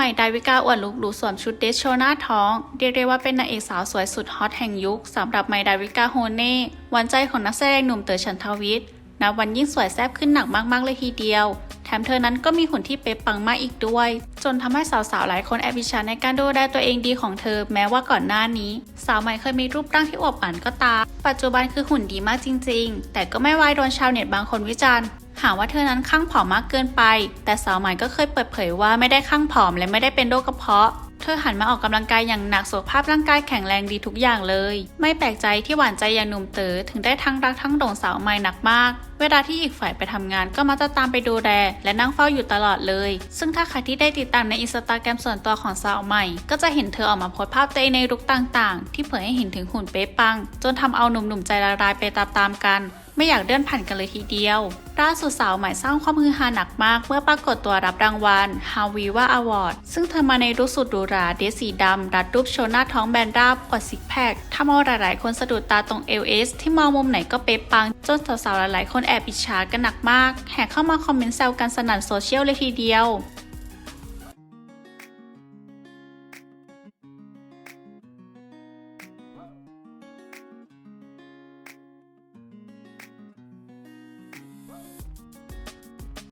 ม่ดาวิกาอวดลุกหรูสวมชุดเดชโชว์หน้าท้อง เรียกได้ว่าเป็นนางเอกสาวสวยสุดฮอตแห่งยุคสำหรับใหม่ดาวิกาโฮเน่หวานใจของนักแสดงหนุ่มเต๋อฉันทวิทย์นับวันยิ่งสวยแซ่บขึ้นหนักมากๆเลยทีเดียว แถมเธอนั้นก็มีหุ่นที่เป๊ะปังมากอีกด้วย จนทำให้สาวๆ หลายคนแอบอิจฉาในการดูแลตัวเองดีของเธอ แม้ว่าก่อนหน้านี้ สาวใหม่เคยมีรูปร่างที่อวบอันก็ตาม ปัจจุบันคือหุ่นดีมากจริง ๆ แต่ก็ไม่ไวายโดนชาวเน็ตบางคนวิจารณ์ หามว่าเธอนั้นข้างผอมมากเกินไป แต่สาวใหม่ก็เคยเปิดเผยว่าไม่ได้ข้างผอมและไม่ได้เป็นโรคกระเพาะเธอหันมาออกกำลังกายอย่างหนักสุขภาพร่างกายแข็งแรงดีทุกอย่างเลย ไม่แปลกใจที่หวานใจอย่างหนุ่มเต๋อถึงได้ทั้งรักทั้งหลงสาวใหม่หนักมาก เวลาที่อีกฝ่ายไปทำงานก็มักจะตามไปดูแลและนั่งเฝ้าอยู่ตลอดเลย ซึ่งถ้าใครที่ได้ติดตามในอินสตาแกรมส่วนตัวของสาวใหม่ ก็จะเห็นเธอออกมาโพสภาพตัวเองในลุคต่างๆ ที่เผยให้เห็นถึงหุ่นเป๊ะปัง จนทำเอาหนุ่มๆใจละลายไปตามๆกัน ไม่อยากเลื่อนผ่านกันเลยทีเดียวล่าสุดสาวใหม่สร้างความฮือฮาหนักมาก เมื่อปรากฏตัวรับรางวัล h a v i v a Award ซึ่งเธอมาในรูปสุดหรูหราเดรสสีดำรัดรูปโชว์หน้าท้องแบนราบกว่าซิกแพคทำเอาหลายๆ คนสะดุดตาตรงเอลเอสที่มองมุมไหนก็เป๊ะปัง จนสาวๆหลายๆ คนแอบอิจฉากันหนักมาก แห่เข้ามาคอมเมนต์แซวกันสนั่นโซเชียลเลยทีเดียว